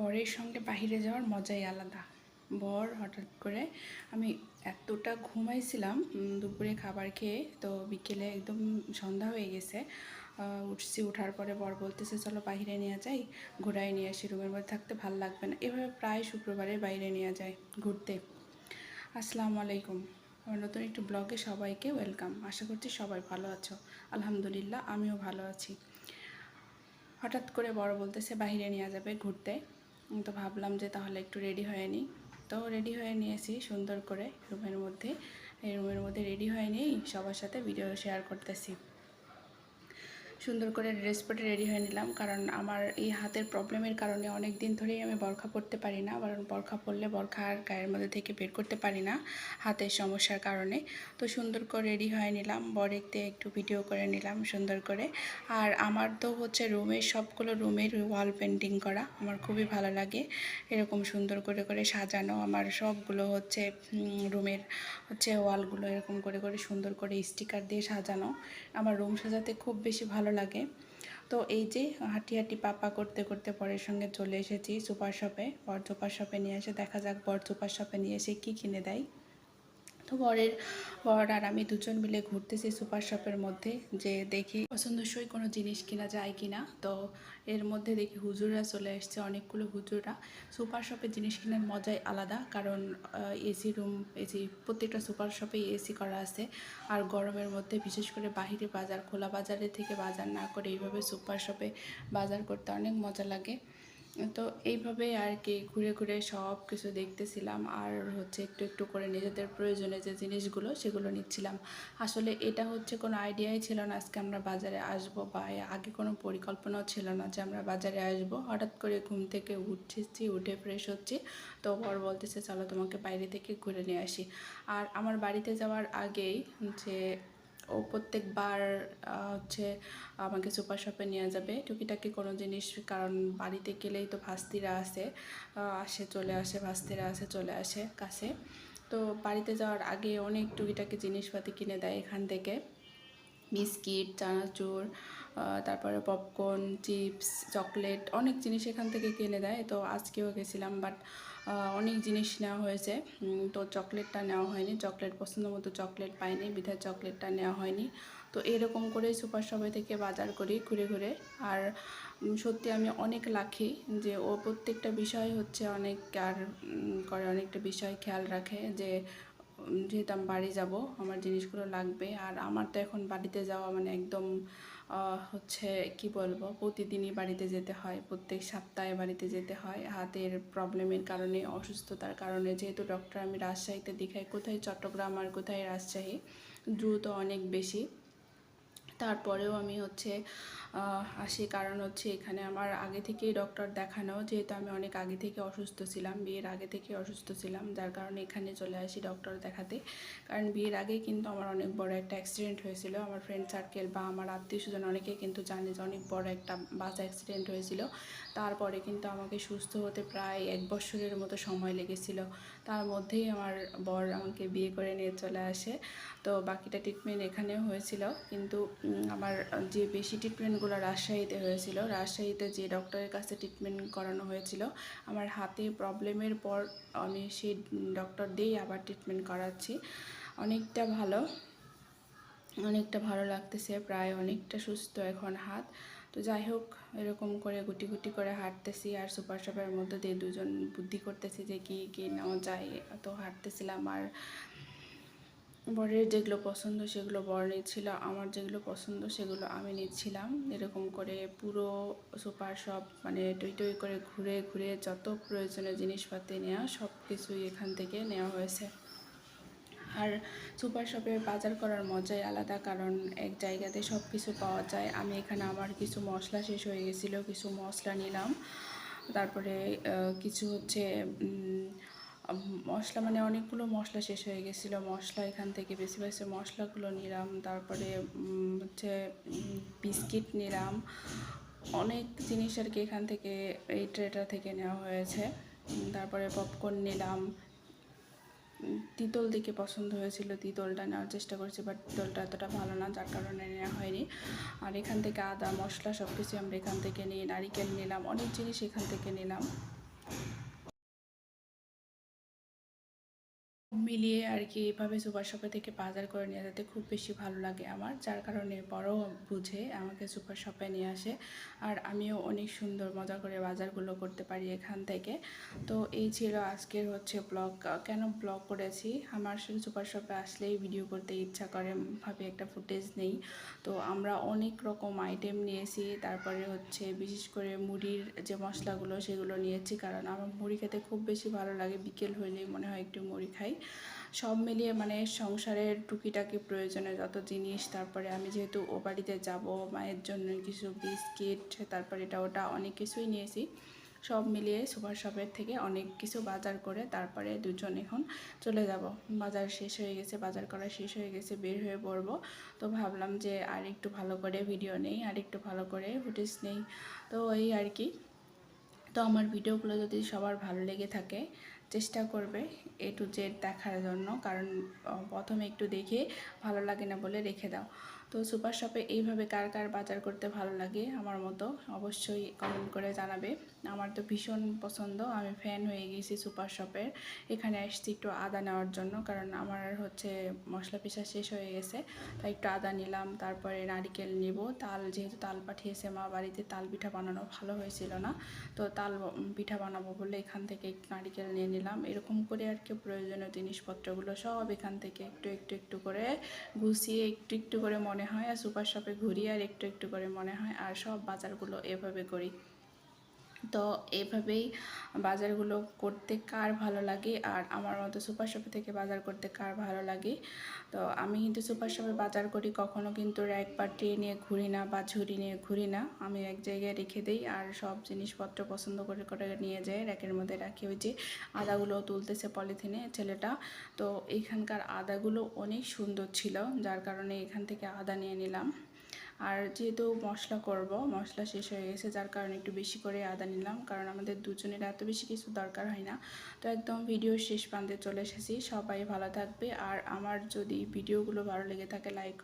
বরের সঙ্গে বাহিরে যাওয়ার মজাই আলাদা। বর হঠাৎ করে আমি এতটা ঘুমাইছিলাম দুপুরে খাবার খেয়ে, তো বিকেলে একদম সন্ধ্যা হয়ে গেছে। উঠছি, উঠার পরে বর বলতেছে, চলো বাইরে নিয়ে যাই ঘোরায় নিয়ে আসি, রুমের মধ্যে থাকতে ভালো লাগবে না। এভাবে প্রায় শুক্রবারে বাইরে নিয়ে যায় ঘুরতে। আসসালামু আলাইকুম। আমার নতুন একটু ব্লগে সবাইকে ওয়েলকাম। আশা করছি সবাই ভালো আছো। আলহামদুলিল্লাহ, আমিও ভালো আছি। হঠাৎ করে বড় বলতেছে, বাহিরে নিয়ে যাবে ঘুরতে। তো ভাবলাম যে তাহলে একটু রেডি হয়ে নিই। তো রেডি হয়ে নিয়েছি সুন্দর করে রুমের মধ্যে। এই রুমের মধ্যে রেডি হয়ে নিয়েই সবার সাথে ভিডিও শেয়ার করতেছি। সুন্দর করে ড্রেস পরে রেডি হয়ে নিলাম। কারণ আমার এই হাতের প্রবলেমের কারণে অনেক দিন ধরেই আমি বরখা পরতে পারি না। কারণ বরখা পরলে বরখা আর গায়ের মধ্যে থেকে বের করতে পারি না হাতের সমস্যার কারণে। তো সুন্দর করে রেডি হয়ে নিলাম। বরেকতে একটু ভিডিও করে নিলাম সুন্দর করে। আর আমার তো হচ্ছে রুমের সবগুলো রুমের ওয়াল পেন্টিং করা। আমার খুবই ভালো লাগে। এরকম সুন্দর করে করে সাজানো। আমার সবগুলো হচ্ছে রুমের হচ্ছে ওয়ালগুলো এরকম করে করে সুন্দর করে স্টিকার দিয়ে সাজানো। আমার রুম সাজাতে খুব বেশি ভালো লাগে। তো এই যে হাঁটি হাঁটি পাপা করতে করতে পরের সঙ্গে চলে এসেছি সুপার শপে, বর সুপার শপে নিয়ে এসে দেখা যাক বর সুপার শপে নিয়ে এসে কী কিনে দেয়। তো বরের বর আর আমি দুজন মিলে ঘুরতেছি সুপার শপের মধ্যে, যে দেখি পছন্দসই কোনো জিনিস কিনা, যায় কিনা। তো এর মধ্যে দেখি হুজুররা চলে এসছে, অনেকগুলো হুজুররা। সুপার শপের জিনিস কেনার মজাই আলাদা, কারণ এসি রুম এসি প্রত্যেকটা সুপার শপেই এসি করা আছে। আর গরমের মধ্যে, বিশেষ করে বাহিরে বাজার, খোলা বাজারে থেকে বাজার না করে এইভাবে সুপার শপে বাজার করতে অনেক মজা লাগে। তো এইভাবে আর কি ঘুরে ঘুরে সব কিছু দেখতেছিলাম। আর হচ্ছে একটু একটু করে নিজেদের প্রয়োজনে যে জিনিসগুলো সেগুলো নিচ্ছিলাম। আসলে এটা হচ্ছে কোনো আইডিয়াই ছিল না আজকে আমরা বাজারে আসব বা আগে কোনো পরিকল্পনাও ছিল না যে আমরা বাজারে আসব। হঠাৎ করে ঘুম থেকে উঠছি, উঠে ফ্রেশ হচ্ছি। তো বর বলতেছে, চলো তোমাকে বাইরে থেকে ঘুরে নিয়ে আসি। আর আমার বাড়িতে যাওয়ার আগেই যে ও প্রত্যেকবার হচ্ছে আমাকে সুপার শপে নিয়ে যাবে। টুকিটাকি কোনো জিনিস কারণ বাড়িতে গেলেই তো ভাস্তিরা আসে। আসে, চলে আসে, ভাস্তিরা আসে, চলে আসে কাছে। তো বাড়িতে যাওয়ার আগে অনেক টুকিটাকি জিনিসপাতি কিনে দেয় এখান থেকে। বিস্কিট, চানাচুর তারপরে পপকর্ন, চিপস, চকলেট অনেক জিনিস এখান থেকে কিনে দেয়। তো আজকেও গেছিলাম, বাট অনেক জিনিস নেওয়া হয়েছে। তো চকলেটটা নেওয়া হয়নি। চকলেট পছন্দ মতো চকলেট পাইনি। বিধায় চকলেটটা নেওয়া হয়নি। তো এরকম করেই সুপার শপে থেকে বাজার করি ঘুরে ঘুরে। আর সত্যি আমি অনেক লাখি যে ও প্রত্যেকটা বিষয় হচ্ছে অনেক আর করে অনেকটা বিষয় খেয়াল রাখে যে যেহেতু আমি বাড়ি যাব, আমার জিনিসগুলো লাগবে। আর আমার তো এখন বাড়িতে যাওয়া মানে একদম হচ্ছে কি বলব, প্রতিদিনই বাড়িতে যেতে হয়, প্রত্যেক সপ্তাহে বাড়িতে যেতে হয়। হাতের প্রবলেমের কারণে, অসুস্থতার কারণে, যেহেতু ডক্টর আমি রাজশাহীতে দেখাই, কোথায় চট্টগ্রাম আর কোথায় রাজশাহী, দ্রুত অনেক বেশি। তারপরেও আমি হচ্ছে আসি। কারণ হচ্ছে এখানে আমার আগে থেকেই ডক্টর দেখানো, যেহেতু আমি অনেক আগে থেকে অসুস্থ ছিলাম, বিয়ের আগে থেকে অসুস্থ ছিলাম, যার কারণে এখানে চলে আসি ডক্টর দেখাতে। কারণ বিয়ের আগে কিন্তু আমার অনেক বড় একটা অ্যাক্সিডেন্ট হয়েছিল। আমার ফ্রেন্ড সার্কেল বা আমার আত্মীয় স্বজন অনেকেই কিন্তু জানে যে অনেক বড় একটা বাস অ্যাক্সিডেন্ট হয়েছিল। তারপরে কিন্তু আমাকে সুস্থ হতে প্রায় এক বছরের মতো সময় লেগেছিল। তার মধ্যেই আমার বর আমাকে বিয়ে করে নিয়ে চলে আসে। তো বাকিটা ট্রিটমেন্ট এখানেও হয়েছিল। কিন্তু আমার যে বেশি ট্রিটমেন্টগুলো রাজশাহীতে হয়েছিল, রাজশাহীতে যে ডক্টরের কাছে ট্রিটমেন্ট করানো হয়েছিল, আমার হাতে প্রবলেমের পর আমি সেই ডক্টর দিয়েই আবার ট্রিটমেন্ট করাচ্ছি। অনেকটা ভালো অনেকটা ভালো লাগতেছে, প্রায় অনেকটা সুস্থ এখন হাত। তো যাই হোক, এরকম করে গুটি গুটি করে হাঁটতেছি আর সুপার শপের মধ্যে দিয়ে দুজন বুদ্ধি করতেছি যে কি কি নেওয়া যায়, তো হাঁটতেছিলাম আর বরের যেগুলো পছন্দ, সেগুলো বর নিচ্ছিল। আমার যেগুলো পছন্দ, সেগুলো আমি নিচ্ছিলাম। এরকম করে পুরো সুপার শপ মানে টই টই করে ঘুরে ঘুরে যত প্রয়োজনীয় জিনিসপাতি নেওয়া সব কিছুই এখান থেকে নেওয়া হয়েছে। আর সুপার শপে বাজার করার মজাই আলাদা, কারণ এক জায়গাতে সব কিছু পাওয়া যায়। আমি এখানে আমার কিছু মশলা শেষ হয়ে গেছিল, কিছু মশলা নিলাম। তারপরে কিছু হচ্ছে মশলা মানে অনেকগুলো মশলা শেষ হয়ে গেছিল। মশলা এখান থেকে বেশি বেশি মশলাগুলো নিলাম, তারপরে হচ্ছে বিস্কিট নিলাম। অনেক জিনিস আর কি এখান থেকে এই ট্রেটা থেকে নেওয়া হয়েছে। তারপরে পপকর্ন নিলাম। তিতল দেখে পছন্দ হয়েছিল, তিতলটা নেওয়ার চেষ্টা করেছি, বাট তিতলটা এতটা ভালো না, যার কারণে নেওয়া হয়নি। আর এখান থেকে আদা, মশলা সব কিছু আমরা এখান থেকে নিই নারিকেল নিলাম, অনেক জিনিস এখান থেকে নিলাম। মিলিয়ে আর কি এভাবে সুপার শপে থেকে বাজার করে নিয়ে যেতে খুব বেশি ভালো লাগে আমার, যার কারণে বড় বুঝে আমাকে সুপার শপে নিয়ে আসে। আর আমিও অনেক সুন্দর মজা করে বাজারগুলো করতে পারি এখান থেকে। তো এই ছিল আজকের হচ্ছে ব্লগ। কেন ব্লগ করেছি? আমার আসলে সুপার শপে আসলেই ভিডিও করতে ইচ্ছা করে, ভাবে একটা ফুটেজ নেই। তো আমরা অনেক রকম আইটেম নিয়েছি, তারপরে হচ্ছে বিশেষ করে মুড়ির যে মশলাগুলো সেগুলো নিয়েছি, কারণ আমার মুড়ি খেতে খুব বেশি ভালো লাগে, বিকেল হইলেই মনে হয় একটু মুড়ি খাই। সব মিলিয়ে মানে সংসারের টুকিটাকি প্রয়োজনে যত জিনিস, তারপরে আমি যেহেতু ও বাড়িতে যাব, মায়ের জন্য কিছু বিস্কিট, তারপরে এটা ওটা অনেক কিছুই নিয়েছি। সব মিলিয়ে সুপার শপের থেকে অনেক কিছু বাজার করে তারপরে দুজন এখন চলে যাব। বাজার শেষ হয়ে গেছে, বাজার করা শেষ হয়ে গেছে, বের হয়ে পড়ব। তো ভাবলাম যে আর একটু ভালো করে ভিডিও নেই, আর একটু ভালো করে ফুটেজ নেই। তো এই আর কি। তো আমার ভিডিওগুলো যদি সবার ভালো লেগে থাকে চেষ্টা করবে এ টু জেড দেখার জন্য। কারণ প্রথমে একটু দেখে ভালো লাগে না বলে রেখে দাও। তো সুপার শপে এইভাবে কার কার বাজার করতে ভালো লাগে আমার মতো অবশ্যই কমেন্ট করে জানাবে। আমার তো ভীষণ পছন্দ, আমি ফ্যান হয়ে গেছি সুপার শপের এখানে আসছি একটু আদা নেওয়ার জন্য, কারণ আমার হচ্ছে মশলা পিসা শেষ হয়ে গেছে। তাই একটু আদা নিলাম, তারপরে নারিকেল নিব। তাল, যেহেতু তাল পাঠিয়েছে মা, বাড়িতে তাল পিঠা বানানো ভালো হয়েছিল না, তো তাল পিঠা বানাবো বলে এখান থেকে নারিকেল নিয়ে নিলাম এরকম করে আর কি প্রয়োজনীয় জিনিসপত্রগুলো সব এখান থেকে একটু একটু একটু করে গুছিয়ে একটু একটু করে মনে হয়, আর সুপার শপে ঘুরি আর একটু একটু করে মনে হয়, আর সব বাজারগুলো এভাবে করি। তো এভাবেই বাজারগুলো করতে কার ভালো লাগে? আর আমার মতো সুপার শপে থেকে বাজার করতে কার ভালো লাগে? তো আমি কিন্তু সুপার শপে বাজার করি, কখনো কিন্তু র্যাক পাটিয়ে নিয়ে ঘুরি না বা ঝুড়ি নিয়ে ঘুরি না। আমি এক জায়গায় রেখে দিই আর সব জিনিসপত্র পছন্দ করে করে নিয়ে যাই, র্যাকের মধ্যে রাখি। ওই যে আদাগুলো তুলতেছে পলিথিনে ছেলেটা। তো এইখানকার আদাগুলো অনেক সুন্দর ছিল, যার কারণে এখান থেকে আদা নিয়ে নিলাম। আর যেহেতু মশলা করব, মশলা শেষ হয়ে গেছে, যার কারণে একটু বেশি করে আদা নিলাম, কারণ আমাদের দুজনের এত বেশি কিছু দরকার হয় না। তো একদম ভিডিও শেষ প্রান্তে চলে এসেছি, সবাই ভালো থাকবে। আর আমার যদি ভিডিওগুলো ভালো লেগে থাকে লাইক